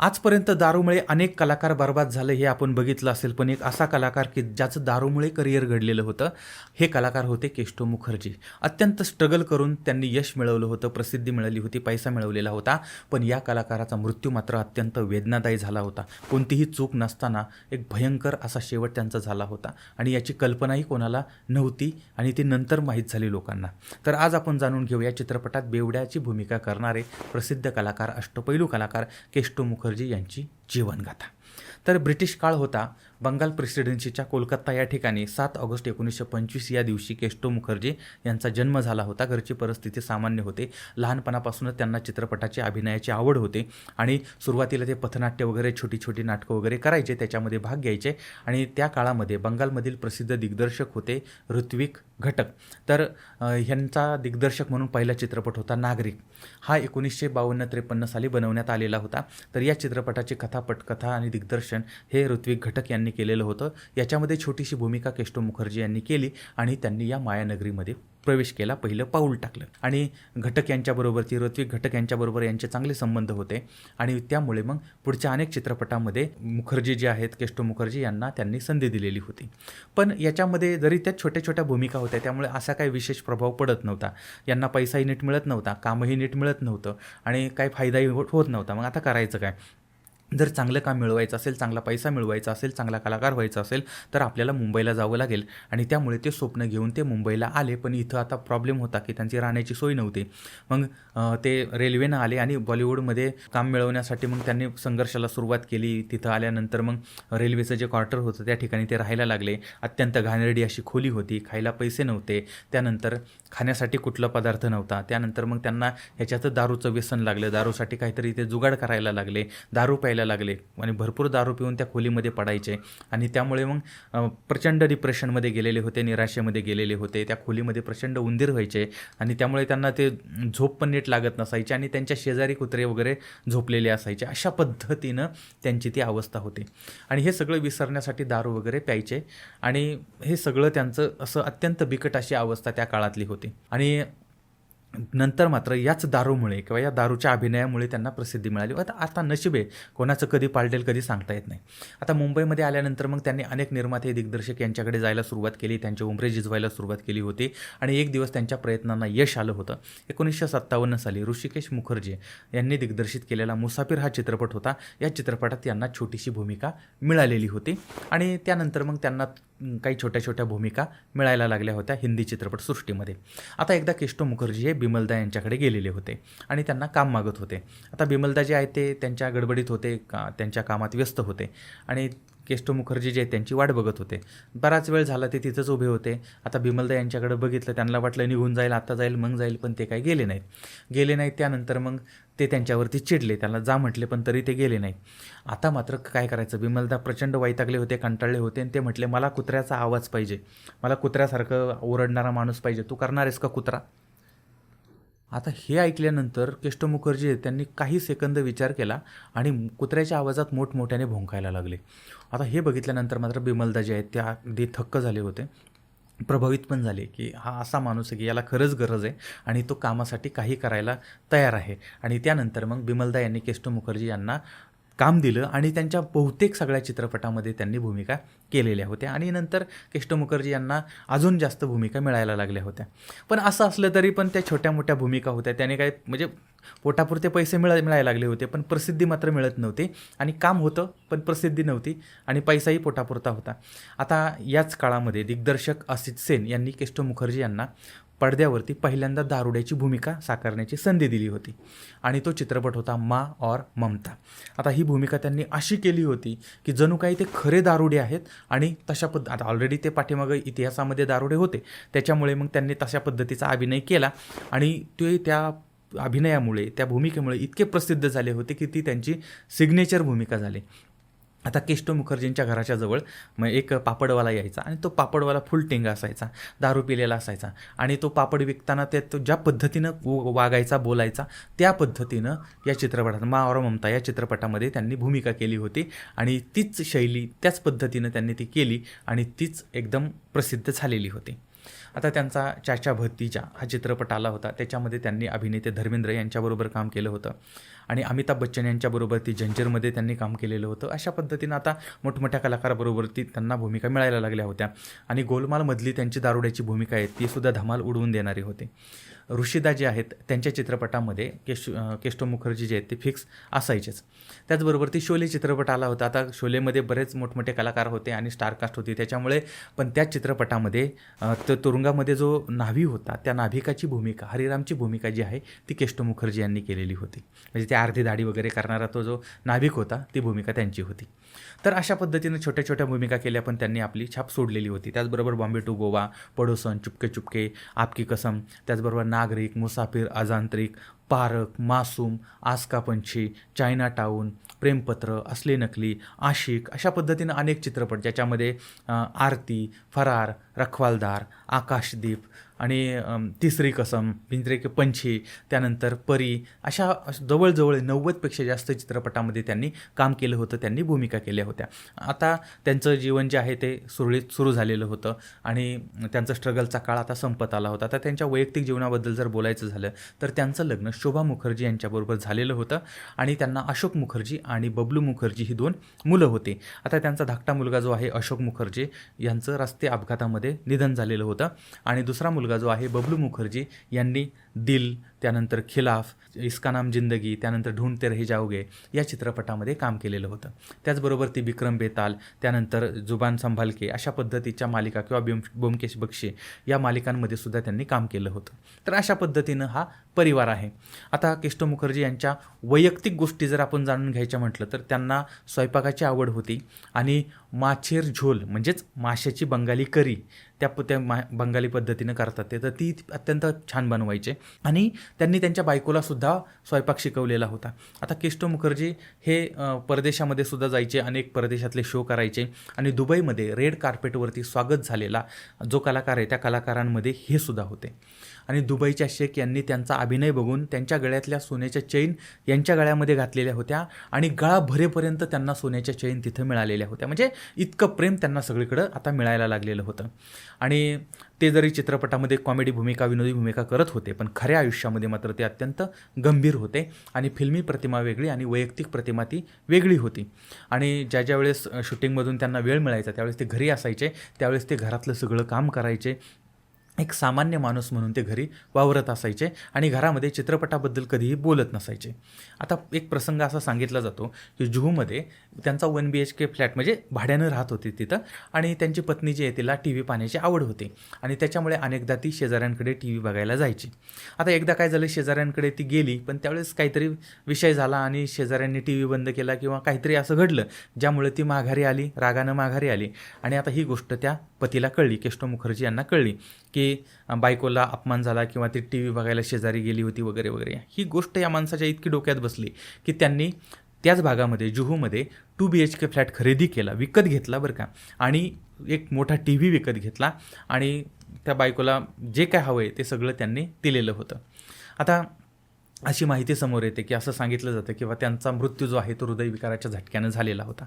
आजपर्यंत दारूमुळे अनेक कलाकार बर्बाद झाले हे आपण बघितलं असेल पण एक असा कलाकार की ज्याचं दारूमुळे करिअर घडलेलं होतं हे कलाकार होते केष्टो मुखर्जी. अत्यंत स्ट्रगल करून त्यांनी यश मिळवलं होतं प्रसिद्धी मिळाली होती पैसा मिळवलेला होता पण या कलाकाराचा मृत्यू मात्र अत्यंत वेदनादायी झाला होता. कोणतीही चूक नसताना एक भयंकर असा शेवट त्यांचा झाला होता आणि याची कल्पनाही कोणाला नव्हती आणि ती नंतर माहीत झाली लोकांना. तर आज आपण जाणून घेऊ या चित्रपटात बेवड्याची भूमिका करणारे प्रसिद्ध कलाकार अष्टपैलू कलाकार केष्टो मुखर्जी. यांची जीवनगाथा. तर ब्रिटिश काळ होता बंगाल प्रेसिडेन्सीच्या कोलकाता या ठिकाणी सात ऑगस्ट एकोणीसशे पंचवीस या दिवशी केष्टो मुखर्जी यांचा जन्म झाला होता. घरची परिस्थिती सामान्य होते. लहानपणापासूनच त्यांना चित्रपटाची अभिनयाची आवड होते आणि सुरुवातीला ते पथनाट्य वगैरे छोटी छोटी नाटकं वगैरे करायचे त्याच्यामध्ये भाग घ्यायचे आणि त्या काळामध्ये बंगालमधील प्रसिद्ध दिग्दर्शक होते ऋत्विक घटक. तर ह्यांचा दिग्दर्शक म्हणून पहिला चित्रपट होता नागरिक. हा एकोणीसशे बावन्न त्रेपन्न साली बनवण्यात आलेला होता. तर या चित्रपटाची कथा पटकथा आणि दिग्दर्शन हे ऋत्विक घटक यांनी यांनी केलेलं होतं. याच्यामध्ये छोटीशी भूमिका केष्टो मुखर्जी यांनी केली आणि त्यांनी या मायानगरीमध्ये प्रवेश केला पहिलं पाऊल टाकलं. आणि घटक यांच्याबरोबरची ऋत्विक घटक यांच्याबरोबर यांचे चांगले संबंध होते. आणि त्यामुळे मग पुढच्या अनेक चित्रपटामध्ये मुखर्जी जे आहेत केष्टो मुखर्जी यांना त्यांनी संधी दिलेली होती. पण याच्यामध्ये जरी त्या छोट्या छोट्या भूमिका होत्या त्यामुळे असा काही विशेष प्रभाव पडत नव्हता. यांना पैसाही नीट मिळत नव्हता कामही नीट मिळत नव्हतं आणि काही फायदाही होत नव्हता. मग आता करायचं काय? जर चांगलं काम मिळवायचं असेल चांगला पैसा मिळवायचा असेल चांगला कलाकार व्हायचा असेल तर आपल्याला मुंबईला जावं लागेल. आणि त्यामुळे ते स्वप्न घेऊन ते मुंबईला आले. पण इथं आता प्रॉब्लेम होता की त्यांची राहण्याची सोय नव्हती. मग ते रेल्वेनं आले आणि बॉलिवूडमध्ये काम मिळवण्यासाठी मग त्यांनी संघर्षाला सुरुवात केली. तिथं आल्यानंतर मग रेल्वेचं जे क्वार्टर होतं त्या ठिकाणी ते राहायला लागले. अत्यंत घाणेरडी अशी खोली होती. खायला पैसे नव्हते. त्यानंतर खाण्यासाठी कुठला पदार्थ नव्हता. त्यानंतर मग त्यांना ह्याच्यात दारूचं व्यसन लागलं. दारूसाठी काहीतरी ते जुगाड करायला लागले. दारू प्यायला लागले आणि भरपूर दारू पिऊन त्या खोलीमध्ये पडायचे. आणि त्यामुळे मग प्रचंड डिप्रेशनमध्ये गेलेले होते निराशेमध्ये गेलेले होते. त्या खोलीमध्ये प्रचंड उंदीर व्हायचे आणि त्यामुळे त्यांना ते झोप पण नीट लागत नसायची आणि त्यांच्या शेजारी कुत्रे वगैरे झोपलेले असायचे. अशा पद्धतीनं त्यांची ती अवस्था होती. आणि हे सगळं विसरण्यासाठी दारू वगैरे प्यायचे आणि हे सगळं त्यांचं असं अत्यंत बिकट अशी अवस्था त्या काळातली होती. आणि नंतर मात्र याच दारूमुळे किंवा या दारूच्या अभिनयामुळे त्यांना प्रसिद्धी मिळाली. आता आता नशीब आहे कोणाचं कधी पालटेल कधी सांगता येत नाही. आता मुंबईमध्ये आल्यानंतर मग त्यांनी अनेक निर्माते दिग्दर्शक यांच्याकडे जायला सुरुवात केली त्यांचे उमरे जिजवायला सुरुवात केली होती आणि एक दिवस त्यांच्या प्रयत्नांना यश आलं होतं. एकोणीसशे सत्तावन्न साली ऋषिकेश मुखर्जी यांनी दिग्दर्शित केलेला मुसाफिर हा चित्रपट होता. या चित्रपटात यांना छोटीशी भूमिका मिळालेली होती आणि त्यानंतर मग त्यांना काही छोट्या छोट्या भूमिका मिळायला लागल्या होत्या हिंदी चित्रपटसृष्टीमध्ये. आता एकदा किष्टो मुखर्जी हे बिमलदा यांच्याकडे गेलेले होते आणि त्यांना काम मागत होते. आता बिमलदा जे आहेत ते त्यांच्या गडबडीत होते का त्यांच्या कामात व्यस्त होते आणि केष्टो मुखर्जी जे आहेत त्यांची वाट बघत होते. बराच वेळ झाला ते तिथंच उभे होते. आता बिमलदा यांच्याकडे बघितलं त्यांना वाटलं निघून जाईल आता जाईल मग जाईल पण ते काही गेले नाहीत. गेले नाहीत त्यानंतर मग ते त्यांच्यावरती चिडले. त्यांना जा म्हटले पण तरी ते गेले नाहीत. आता मात्र काय करायचं? बिमलदा प्रचंड वैतागले होते कंटाळले होते आणि ते म्हटले मला कुत्र्याचा आवाज पाहिजे. मला कुत्र्यासारखं ओरडणारा माणूस पाहिजे. तू करणार आहेस का कुत्रा? आता हे ऐकल्यानंतर केष्ट मुखर्जी त्यांनी काही सेकंद विचार केला आणि कुत्र्याच्या आवाजात मोठमोठ्याने भोंकायला लागले. आता हे बघितल्यानंतर मात्र बिमलदा जे आहेत त्या अगदी थक्क झाले होते. प्रभावित पण झाले की हा असा माणूस आहे की याला खरंच गरज आहे आणि तो कामासाठी काही करायला तयार आहे. आणि त्यानंतर मग बिमलदा यांनी केष्ट मुखर्जी यांना काम दिलं आणि त्यांच्या बहुतेक सगळ्या चित्रपटामध्ये त्यांनी भूमिका केलेल्या होत्या. आणि नंतर केष्ट मुखर्जी यांना अजून जास्त भूमिका मिळायला लागल्या होत्या. पण असं असलं तरी पण त्या छोट्या मोठ्या भूमिका होत्या. त्याने काय म्हणजे पोटापुरते पैसे मिळा मिळायला लागले होते पण प्रसिद्धी मात्र मिळत नव्हती. आणि काम होतं पण प्रसिद्धी नव्हती आणि पैसाही पोटापुरता होता. आता याच काळामध्ये दिग्दर्शक असित सेन यांनी केष्टो मुखर्जी यांना पडद्यावरती पहिल्यांदा दारुड्याची भूमिका साकारण्याची संधी दिली होती. आणि तो चित्रपट होता मा और ममता. आता ही भूमिका त्यांनी अशी केली होती की जणू काही ते खरे दारुडे आहेत आणि तशा पद्ध आता ऑलरेडी ते पाठीमागं इतिहासामध्ये दारुडे होते. त्याच्यामुळे मग त्यांनी तशा पद्धतीचा अभिनय केला आणि ते त्या अभिनयामुळे त्या भूमिकेमुळे इतके प्रसिद्ध झाले होते की ती त्यांची सिग्नेचर भूमिका झाली. आता केष्टो मुखर्जींच्या घराच्या जवळ मग एक पापडवाला यायचा आणि तो पापडवाला फुल टेंगा असायचा दारू पिलेला असायचा आणि तो पापड विकताना ते तो ज्या पद्धतीनं व- वागायचा बोलायचा त्या पद्धतीनं या चित्रपटात मावरा ममता या चित्रपटामध्ये त्यांनी भूमिका केली होती आणि तीच शैली त्याच पद्धतीनं त्यांनी ती केली आणि तीच एकदम प्रसिद्ध झालेली होती. आता त्यांचा चाचा भतीजा हा चित्रपट आला होता. त्याच्यामध्ये त्यांनी अभिनेते धर्मेंद्र यांच्याबरोबर काम केलं होतं. आणि अमिताभ बच्चन यांच्याबरोबर ती जंजरमध्ये त्यांनी काम केलेलं होतं. अशा पद्धतीनं आता मोठमोठ्या कलाकाराबरोबर ती त्यांना भूमिका मिळायला लागल्या होत्या. आणि गोलमालमधली त्यांची दारुड्याची भूमिका आहे ती सुद्धा धमाल उडवून देणारी होती. ऋषिदा जे आहेत त्यांच्या चित्रपटामध्ये केश केष्टो मुखर्जी जे आहेत ते फिक्स असायचेच. त्याचबरोबर ती शोले चित्रपट आला होता. आता शोलेमध्ये बरेच मोठमोठे कलाकार होते आणि स्टारकास्ट होती. त्याच्यामुळे पण त्या चित्रपटामध्ये तो तुरुंगामध्ये जो नाभी होता त्या नाभिकाची भूमिका हरिरामची भूमिका जी आहे ती केष्टो मुखर्जी यांनी केलेली होती. म्हणजे त्या अर्धी दाढी वगैरे करणारा तो जो नाभिक होता ती भूमिका त्यांची होती. तर अशा पद्धतीनं छोट्या छोट्या भूमिका केल्या पण त्यांनी आपली छाप सोडलेली होती. त्याचबरोबर बॉम्बे टू गोवा पडोसन चुपके चुपके आपकी कसम त्याचबरोबर ना नागरिक मुसाफिर अजांत्रिक पारक मासूम आस्कापंछी चायना टाऊन प्रेमपत्र असले नकली आशिक अशा पद्धतीनं अनेक चित्रपट ज्याच्यामध्ये आरती फरार रखवालदार आकाशदीप आणि तिसरी कसम पिंजरे के पंछी त्यानंतर परी अशा अश- जवळजवळ नव्वदपेक्षा जास्त चित्रपटामध्ये त्यांनी काम केलं होतं त्यांनी भूमिका केल्या होत्या. आता त्यांचं जीवन जे आहे ते सुरळीत सुरू झालेलं होतं आणि त्यांचं स्ट्रगलचा काळ आता संपत आला होता. आता त्यांच्या वैयक्तिक जीवनाबद्दल जर बोलायचं झालं तर त्यांचं लग्न शोभा मुखर्जी यांच्याबरोबर झालेलं होतं आणि त्यांना अशोक मुखर्जी आणि बबलू मुखर्जी ही दोन मुलं होती. आता त्यांचा धाकटा मुलगा जो आहे अशोक मुखर्जी यांचं रस्ते अपघातामध्ये निधन झालेलं होतं आणि दुसरा मुलगा जो आहे बबलू मुखर्जी यांनी दिल त्यानंतर खिलाफ इसका नाम जिंदगी त्यानंतर ढूंढते रही जाओगे या चित्रपटामध्ये काम केलेलं होतं. त्याचबरोबर ती विक्रम बेताल त्यानंतर जुबान संभालके अशा पद्धतीच्या मालिका किंवा बिम बोमकेश बक्षी या मालिकांमध्ये सुद्धा त्यांनी काम केलं होतं. तर अशा पद्धतीनं हा परिवार आहे. आता किष्ट मुखर्जी यांच्या वैयक्तिक गोष्टी जर आपण जाणून घ्यायच्या म्हटलं तर त्यांना स्वयंपाकाची आवड होती आणि माछेर झोल म्हणजेच माशाची बंगाली करी त्या त्या मा बंगाली पद्धतीनं करतात ते. तर ती अत्यंत छान बनवायचे. आणि त्यांनी त्यांच्या बायकोला सुद्धा स्वयंपाक शिकवलेला होता. आता केष्टो मुखर्जी हे परदेशामध्ये सुद्धा जायचे अनेक परदेशातले शो करायचे. आणि दुबईमध्ये रेड कार्पेटवरती स्वागत झालेला जो कलाकार आहे त्या कलाकारांमध्ये हे सुद्धा होते. आणि दुबईच्या शेख यांनी त्यांचा अभिनय बघून त्यांच्या गळ्यातल्या सोन्याच्या चैन यांच्या गळ्यामध्ये घातलेल्या होत्या आणि गळा भरेपर्यंत त्यांना सोन्याच्या चैन तिथं मिळालेल्या होत्या. म्हणजे इतकं प्रेम त्यांना सगळीकडं आता मिळायला लागलेलं होतं. आणि ते जरी चित्रपटामध्ये कॉमेडी भूमिका विनोदी भूमिका करत होते पण खऱ्या आयुष्यामध्ये मात्र ते अत्यंत गंभीर होते आणि फिल्मी प्रतिमा वेगळी आणि वैयक्तिक प्रतिमा ती वेगळी होती. आणि ज्या ज्या वेळेस शूटिंगमधून त्यांना वेळ मिळायचा त्यावेळेस ते घरी असायचे त्यावेळेस ते घरातलं सगळं काम करायचे एक सामान्य माणूस म्हणून ते घरी वावरत असायचे आणि घरामध्ये चित्रपटाबद्दल कधीही बोलत नसायचे. आता एक प्रसंग असा सांगितला जातो की जुहूमध्ये त्यांचा one B H K flat म्हणजे भाड्यानं राहत होती तिथं आणि त्यांची पत्नी जी आहे तिला टी व्ही पाहण्याची आवड होती आणि त्याच्यामुळे अनेकदा ती शेजाऱ्यांकडे टी व्ही बघायला जायची. आता एकदा काय झालं शेजाऱ्यांकडे ती गेली पण त्यावेळेस काहीतरी विषय झाला आणि शेजाऱ्यांनी टी व्ही बंद केला किंवा काहीतरी असं घडलं ज्यामुळे ती माघारी आली रागानं माघारी आली आणि आता ही गोष्ट त्या पतीला कळली केष्टो मुखर्जी यांना कळली की अं, बायकोला अपमान झाला किंवा ती टी व्ही बघायला शेजारी गेली होती वगैरे वगैरे. ही गोष्ट या माणसाच्या इतकी डोक्यात बसली की त्यांनी त्याच भागामध्ये जुहूमध्ये two B H K flat खरेदी केला विकत घेतला बरं का. आणि एक मोठा टी व्ही विकत घेतला आणि त्या बायकोला जे काय हवं आहे ते सगळं त्यांनी दिलेलं होतं. आता अशी माहिती समोर येते की असं सांगितलं जातं किंवा त्यांचा मृत्यू जो आहे तो हृदयविकाराच्या झटक्यानं झालेला होता.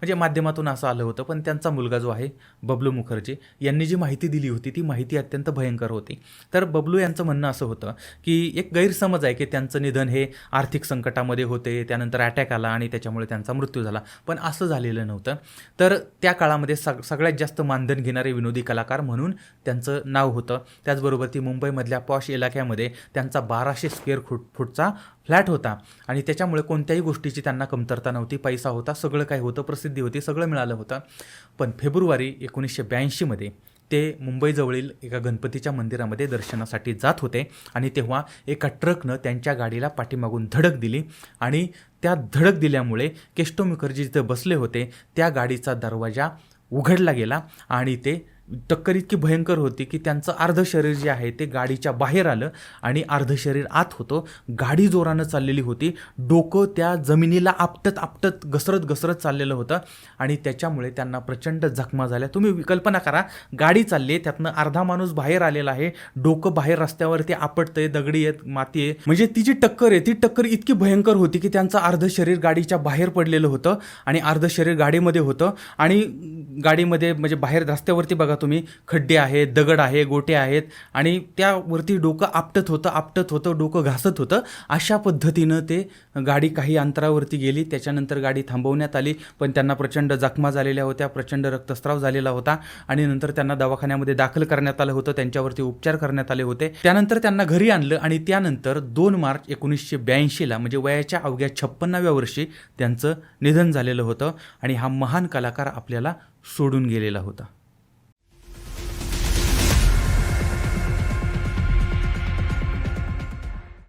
म्हणजे माध्यमातून असं आलं होतं पण त्यांचा मुलगा जो आहे बबलू मुखर्जी यांनी जी माहिती दिली होती ती माहिती अत्यंत भयंकर होती. तर बबलू यांचं म्हणणं असं होतं की एक गैरसमज आहे की त्यांचं निधन हे आर्थिक संकटामध्ये होते त्यानंतर अटॅक आला आणि त्याच्यामुळे त्यांचा मृत्यू झाला. पण असं झालेलं नव्हतं. तर त्या काळामध्ये सग सगळ्यात जास्त मानधन घेणारे विनोदी कलाकार म्हणून त्यांचं नाव होतं. त्याचबरोबर ती मुंबईमधल्या पॉश इलाक्यामध्ये त्यांचा बाराशे स्क्वेअर फूट फूटचा फ्लॅट होता आणि त्याच्यामुळे कोणत्याही गोष्टीची त्यांना कमतरता नव्हती. पैसा होता सगळं काही होतं प्रसिद्धी होती सगळं मिळालं होतं. पण फेब्रुवारी एकोणीसशे ब्याऐंशीमध्ये ते मुंबईजवळील एका गणपतीच्या मंदिरामध्ये दर्शनासाठी जात होते आणि तेव्हा एका ट्रकनं त्यांच्या गाडीला पाठीमागून धडक दिली आणि त्या धडक दिल्यामुळे केष्टो मुखर्जी जिथे बसले होते त्या गाडीचा दरवाजा उघडला गेला आणि ते टक्कर इतकी भयंकर होती की त्यांचं अर्ध शरीर जे आहे ते गाडीच्या बाहेर आलं आणि अर्ध शरीर आत होतं. गाडी जोरानं चाललेली होती. डोकं त्या जमिनीला आपटत आपटत घसरत घसरत चाललेलं होतं आणि त्याच्यामुळे त्यांना प्रचंड जखमा झाल्या. तुम्ही कल्पना करा गाडी चालली आहे त्यातनं अर्धा माणूस बाहेर आलेला आहे. डोकं बाहेर रस्त्यावरती आपटतंय दगडी आहेत माती आहे. म्हणजे ती जी टक्कर आहे ती टक्कर इतकी भयंकर होती की त्यांचं अर्ध शरीर गाडीच्या बाहेर पडलेलं होतं आणि अर्ध शरीर गाडीमध्ये होतं आणि गाडीमध्ये म्हणजे बाहेर रस्त्यावरती बघा तुम्ही खड्डे आहेत दगड आहे गोटे आहेत आणि त्यावरती डोकं आपटत होतं आपटत होतं डोकं घासत होतं. अशा पद्धतीनं ते गाडी काही अंतरावरती गेली. त्याच्यानंतर गाडी थांबवण्यात आली. पण त्यांना प्रचंड जखमा झालेल्या होत्या प्रचंड रक्तस्राव झालेला होता आणि नंतर त्यांना दवाखान्यामध्ये दाखल करण्यात आलं होतं त्यांच्यावरती उपचार करण्यात आले होते. त्यानंतर त्यांना घरी आणलं आणि त्यानंतर दोन मार्च एकोणीसशे ब्याऐंशीला म्हणजे वयाच्या अवघ्या छप्पन्नाव्या वर्षी त्यांचं निधन झालेलं होतं आणि हा महान कलाकार आपल्याला सोडून गेलेला होता.